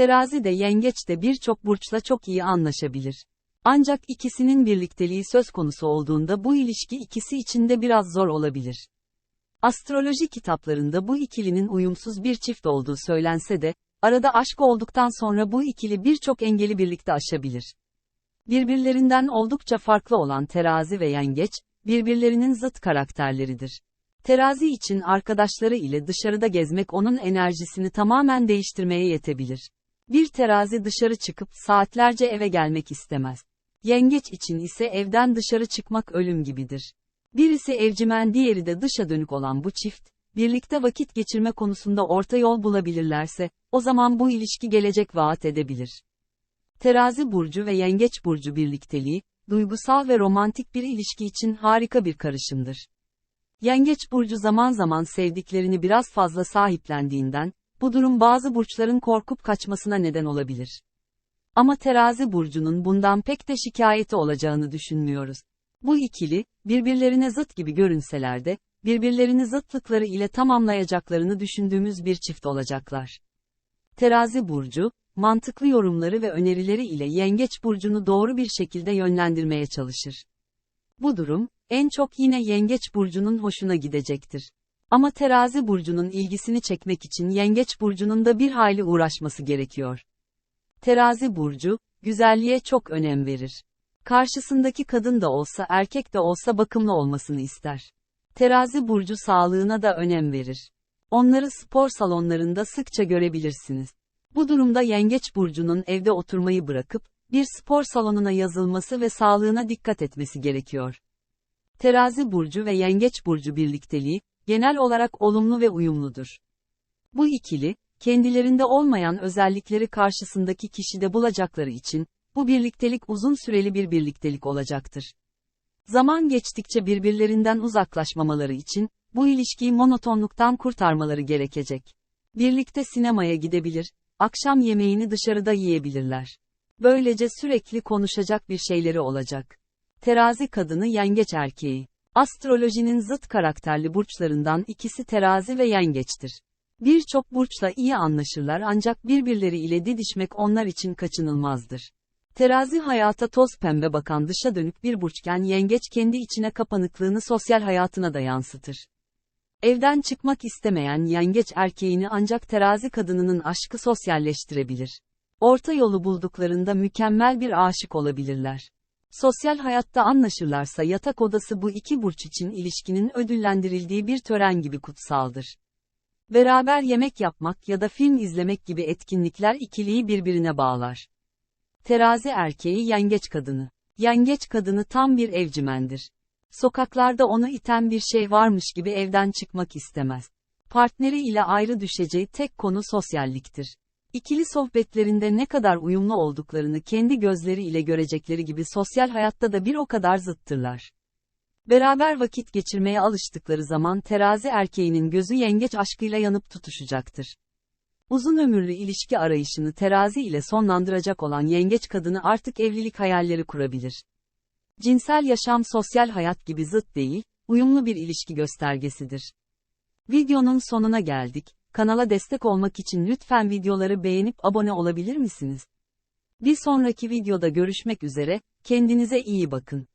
Terazi de yengeç de birçok burçla çok iyi anlaşabilir. Ancak ikisinin birlikteliği söz konusu olduğunda bu ilişki ikisi için de biraz zor olabilir. Astroloji kitaplarında bu ikilinin uyumsuz bir çift olduğu söylense de, arada aşk olduktan sonra bu ikili birçok engeli birlikte aşabilir. Birbirlerinden oldukça farklı olan terazi ve yengeç, birbirlerinin zıt karakterleridir. Terazi için arkadaşları ile dışarıda gezmek onun enerjisini tamamen değiştirmeye yetebilir. Bir terazi dışarı çıkıp saatlerce eve gelmek istemez. Yengeç için ise evden dışarı çıkmak ölüm gibidir. Birisi evcimen diğeri de dışa dönük olan bu çift, birlikte vakit geçirme konusunda orta yol bulabilirlerse, o zaman bu ilişki gelecek vaat edebilir. Terazi burcu ve yengeç burcu birlikteliği, duygusal ve romantik bir ilişki için harika bir karışımdır. Yengeç burcu zaman zaman sevdiklerini biraz fazla sahiplendiğinden, bu durum bazı burçların korkup kaçmasına neden olabilir. Ama terazi burcunun bundan pek de şikayeti olacağını düşünmüyoruz. Bu ikili, birbirlerine zıt gibi görünseler de, birbirlerini zıtlıkları ile tamamlayacaklarını düşündüğümüz bir çift olacaklar. Terazi burcu, mantıklı yorumları ve önerileri ile Yengeç burcunu doğru bir şekilde yönlendirmeye çalışır. Bu durum, en çok yine Yengeç burcunun hoşuna gidecektir. Ama Terazi burcunun ilgisini çekmek için Yengeç burcunun da bir hayli uğraşması gerekiyor. Terazi burcu, güzelliğe çok önem verir. Karşısındaki kadın da olsa erkek de olsa bakımlı olmasını ister. Terazi burcu sağlığına da önem verir. Onları spor salonlarında sıkça görebilirsiniz. Bu durumda Yengeç burcunun evde oturmayı bırakıp bir spor salonuna yazılması ve sağlığına dikkat etmesi gerekiyor. Terazi burcu ve Yengeç burcu birlikteliği genel olarak olumlu ve uyumludur. Bu ikili, kendilerinde olmayan özellikleri karşısındaki kişide bulacakları için, bu birliktelik uzun süreli bir birliktelik olacaktır. Zaman geçtikçe birbirlerinden uzaklaşmamaları için, bu ilişkiyi monotonluktan kurtarmaları gerekecek. Birlikte sinemaya gidebilir, akşam yemeğini dışarıda yiyebilirler. Böylece sürekli konuşacak bir şeyleri olacak. Terazi kadını yengeç erkeği. Astrolojinin zıt karakterli burçlarından ikisi terazi ve yengeçtir. Birçok burçla iyi anlaşırlar ancak birbirleri ile didişmek onlar için kaçınılmazdır. Terazi hayata toz pembe bakan dışa dönük bir burçken yengeç kendi içine kapanıklığını sosyal hayatına da yansıtır. Evden çıkmak istemeyen yengeç erkeğini ancak terazi kadınının aşkı sosyalleştirebilir. Orta yolu bulduklarında mükemmel bir aşık olabilirler. Sosyal hayatta anlaşırlarsa yatak odası bu iki burç için ilişkinin ödüllendirildiği bir tören gibi kutsaldır. Beraber yemek yapmak ya da film izlemek gibi etkinlikler ikiliyi birbirine bağlar. Terazi erkeği yengeç kadını. Yengeç kadını tam bir evcimendir. Sokaklarda onu iten bir şey varmış gibi evden çıkmak istemez. Partneri ile ayrı düşeceği tek konu sosyalliktir. İkili sohbetlerinde ne kadar uyumlu olduklarını kendi gözleri ile görecekleri gibi sosyal hayatta da bir o kadar zıttırlar. Beraber vakit geçirmeye alıştıkları zaman terazi erkeğinin gözü yengeç aşkıyla yanıp tutuşacaktır. Uzun ömürlü ilişki arayışını terazi ile sonlandıracak olan yengeç kadını artık evlilik hayalleri kurabilir. Cinsel yaşam sosyal hayat gibi zıt değil, uyumlu bir ilişki göstergesidir. Videonun sonuna geldik. Kanala destek olmak için lütfen videoları beğenip abone olabilir misiniz? Bir sonraki videoda görüşmek üzere, kendinize iyi bakın.